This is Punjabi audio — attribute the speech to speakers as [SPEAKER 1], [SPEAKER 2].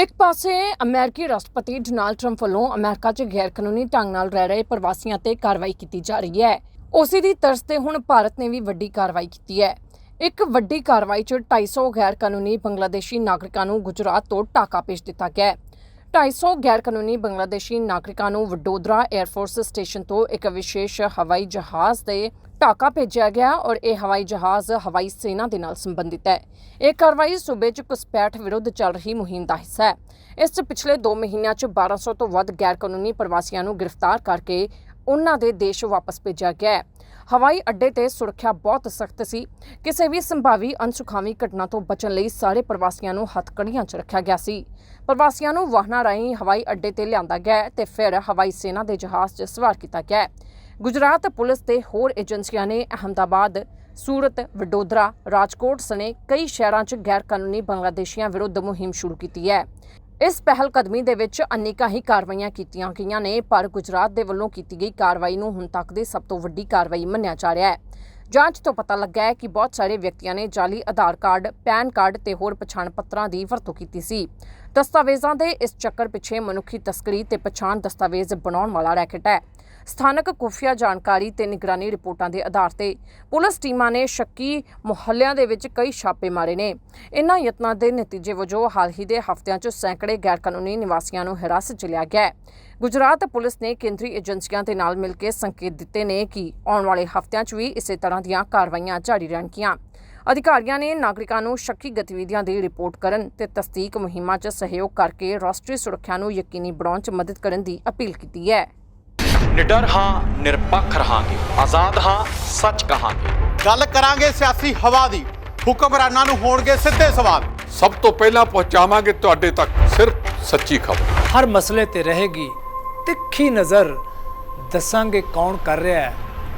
[SPEAKER 1] ਇੱਕ ਪਾਸੇ ਅਮਰੀਕੀ ਰਾਸ਼ਟਰਪਤੀ ਡੋਨਾਲਡ ਟਰੰਪ ਵੱਲੋਂ ਅਮਰੀਕਾ 'ਚ ਗੈਰ ਕਾਨੂੰਨੀ ਢੰਗ ਨਾਲ ਰਹਿ ਰਹੇ ਪ੍ਰਵਾਸੀਆਂ ਤੇ ਕਾਰਵਾਈ ਕੀਤੀ ਜਾ ਰਹੀ ਹੈ। ਉਸੇ ਦੀ ਤਰਜ਼ ਤੇ ਹੁਣ ਭਾਰਤ ਨੇ ਵੀ ਵੱਡੀ ਕਾਰਵਾਈ ਕੀਤੀ ਹੈ। ਇੱਕ ਵੱਡੀ ਕਾਰਵਾਈ 'ਚ 250 ਗੈਰਕਾਨੂੰਨੀ ਬੰਗਲਾਦੇਸ਼ੀ ਨਾਗਰਿਕਾਂ ਨੂੰ ਗੁਜਰਾਤ ਤੋਂ ਢਾਕਾ ਭੇਜ ਦਿੱਤਾ ਗਿਆ ਹੈ। 250 ਗੈਰਕਾਨੂੰਨੀ ਬੰਗਲਾਦੇਸ਼ੀ ਨਾਗਰਿਕਾਂ ਨੂੰ ਵਡੋਦਰਾ 에ਅਰਫੋਰਸ ਸਟੇਸ਼ਨ ਤੋਂ ਇੱਕ ਵਿਸ਼ੇਸ਼ ਹਵਾਈ ਜਹਾਜ਼ ਦੇ ਢਾਕਾ ਭੇਜਿਆ ਗਿਆ ਔਰ ਇਹ ਹਵਾਈ ਜਹਾਜ਼ ਹਵਾਈ ਸੈਨਾ ਦੇ ਨਾਲ ਸੰਬੰਧਿਤ ਹੈ। ਇਹ ਕਾਰਵਾਈ ਸੂਬੇ 'ਚ ਘੁਸਪੈਠ ਵਿਰੁੱਧ ਚੱਲ ਰਹੀ ਮੁਹਿੰਮ ਦਾ ਹਿੱਸਾ ਹੈ। ਇਸ 'ਚ ਪਿਛਲੇ 2 ਮਹੀਨਿਆਂ 'ਚ 1200 ਤੋਂ ਵੱਧ ਗੈਰ ਕਾਨੂੰਨੀ ਪ੍ਰਵਾਸੀਆਂ ਨੂੰ ਗ੍ਰਿਫਤਾਰ ਕਰਕੇ ਉਹਨਾਂ ਦੇ ਦੇਸ਼ ਵਾਪਸ ਭੇਜਿਆ ਗਿਆ ਹੈ। ਹਵਾਈ ਅੱਡੇ ਤੇ ਸੁਰੱਖਿਆ ਬਹੁਤ ਸਖਤ ਸੀ। ਕਿਸੇ ਵੀ ਸੰਭਾਵੀ ਅਨਸੁਖਾਵੀ ਘਟਨਾ ਤੋਂ ਬਚਣ ਲਈ ਸਾਰੇ ਪ੍ਰਵਾਸੀਆਂ ਨੂੰ ਹੱਥਕੜੀਆਂ 'ਚ ਰੱਖਿਆ ਗਿਆ ਸੀ। ਪ੍ਰਵਾਸੀਆਂ ਨੂੰ ਵਾਹਨਾਂ ਰਾਹੀਂ ਹਵਾਈ ਅੱਡੇ ਤੇ ਲਿਆਂਦਾ ਗਿਆ ਹੈ ਤੇ ਫਿਰ ਹਵਾਈ ਸੈਨਾ ਦੇ ਜਹਾਜ਼ 'ਚ ਸਵਾਰ ਕੀਤਾ ਗਿਆ ਗੁਜਰਾਤ ਪੁਲਿਸ ਤੇ ਹੋਰ ਏਜੰਸੀਆਂ ਨੇ ਅਹਮਦਾਬਾਦ, ਸੂਰਤ, ਵਡੋਦਰਾ, ਰਾਜਕੋਟ ਸਣੇ ਕਈ ਸ਼ਹਿਰਾਂ 'ਚ ਗੈਰ ਕਾਨੂੰਨੀ ਬੰਗਲਾਦੇਸ਼ੀਆਂ ਵਿਰੁੱਧ ਮੁਹਿੰਮ ਸ਼ੁਰੂ ਕੀਤੀ ਹੈ। ਇਸ ਪਹਿਲ ਕਦਮੀ ਦੇ ਵਿੱਚ ਅਨੇਕਾਂ ਹੀ ਕਾਰਵਾਈਆਂ ਕੀਤੀਆਂ ਗਈਆਂ ਨੇ, ਪਰ ਗੁਜਰਾਤ ਦੇ ਵੱਲੋਂ ਕੀਤੀ ਗਈ ਕਾਰਵਾਈ ਨੂੰ ਹੁਣ ਤੱਕ ਦੀ ਸਭ ਤੋਂ ਵੱਡੀ ਕਾਰਵਾਈ ਮੰਨਿਆ ਜਾ ਰਿਹਾ ਹੈ। ਜਾਂਚ ਤੋਂ ਪਤਾ ਲੱਗਾ ਹੈ ਕਿ ਬਹੁਤ ਸਾਰੇ ਵਿਅਕਤੀਆਂ ਨੇ ਜਾਲੀ ਆਧਾਰ ਕਾਰਡ, ਪੈਨ ਕਾਰਡ ਤੇ ਹੋਰ ਪਛਾਣ ਪੱਤਰਾਂ ਦੀ ਵਰਤੋਂ ਕੀਤੀ ਸੀ। ਦਸਤਾਵੇਜ਼ਾਂ ਦੇ ਇਸ ਚੱਕਰ ਪਿੱਛੇ ਮਨੁੱਖੀ ਤਸਕਰੀ ਤੇ ਪਛਾਣ ਦਸਤਾਵੇਜ਼ ਬਣਾਉਣ ਵਾਲਾ ਰੈਕਟ ਹੈ। ਸਥਾਨਕ ਖੁਫੀਆ ਜਾਣਕਾਰੀ ਤੇ ਨਿਗਰਾਨੀ ਰਿਪੋਰਟਾਂ ਦੇ ਆਧਾਰ ਤੇ ਪੁਲਿਸ ਟੀਮਾਂ ਨੇ ਸ਼ੱਕੀ ਮੁਹੱਲਿਆਂ ਦੇ ਵਿੱਚ ਕਈ ਛਾਪੇ ਮਾਰੇ ਨੇ। ਇਨ੍ਹਾਂ ਯਤਨਾਂ ਦੇ ਨਤੀਜੇ ਵਜੋਂ ਹਾਲ ਹੀ ਦੇ ਹਫ਼ਤਿਆਂ 'ਚ ਸੈਂਕੜੇ ਗੈਰਕਾਨੂੰਨੀ ਨਿਵਾਸੀਆਂ ਨੂੰ ਹਿਰਾਸਤ 'ਚ ਲਿਆ ਗਿਆ ਹੈ। ਗੁਜਰਾਤ ਪੁਲਿਸ ਨੇ ਕੇਂਦਰੀ ਏਜੰਸੀਆਂ ਦੇ ਨਾਲ ਮਿਲ ਕੇ ਸੰਕੇਤ ਦਿੱਤੇ ਨੇ ਕਿ ਆਉਣ ਵਾਲੇ ਹਫ਼ਤਿਆਂ 'ਚ ਵੀ ਇਸੇ ਤਰ੍ਹਾਂ ਦੀਆਂ ਕਾਰਵਾਈਆਂ ਜਾਰੀ ਰਹਿਣਗੀਆਂ। ਅਧਿਕਾਰੀਆਂ ਨੇ ਨਾਗਰਿਕਾਂ ਨੂੰ ਸ਼ੱਕੀ ਗਤੀਵਿਧੀਆਂ ਦੀ ਰਿਪੋਰਟ ਕਰਨ ਤੇ ਤਸਦੀਕ ਮੁਹਿੰਮਾਂ 'ਚ ਸਹਿਯੋਗ ਕਰਕੇ ਰਾਸ਼ਟਰੀ ਸੁਰੱਖਿਆ ਨੂੰ ਯਕੀਨੀ ਬਣਾਉਣ 'ਚ ਮਦਦ ਕਰਨ ਦੀ ਅਪੀਲ ਕੀਤੀ ਹੈ।
[SPEAKER 2] ਨਿਡਰ ਹਾਂ ਨਿਰਪੱਖ ਰਹਾਂਗੇ। ਆਜ਼ਾਦ ਹਾਂ ਸੱਚ ਕਹਾਂਗੇ।
[SPEAKER 3] ਗੱਲ ਕਰਾਂਗੇ ਸਿਆਸੀ ਹਵਾ ਦੀ। ਹੁਕਮਰਾਨਾਂ ਨੂੰ ਹੋਣਗੇ ਸਿੱਧੇ ਸਵਾਲ।
[SPEAKER 4] ਸਭ ਤੋਂ ਪਹਿਲਾਂ ਪਹੁੰਚਾਵਾਂਗੇ ਤੁਹਾਡੇ ਤੱਕ ਸਿਰਫ ਸੱਚੀ ਖਬਰ।
[SPEAKER 5] ਹਰ ਮਸਲੇ ਤੇ ਰਹੇਗੀ ਤਿੱਖੀ ਨਜ਼ਰ। ਦੱਸਾਂਗੇ ਕੌਣ ਕਰ ਰਿਹਾ ਹੈ।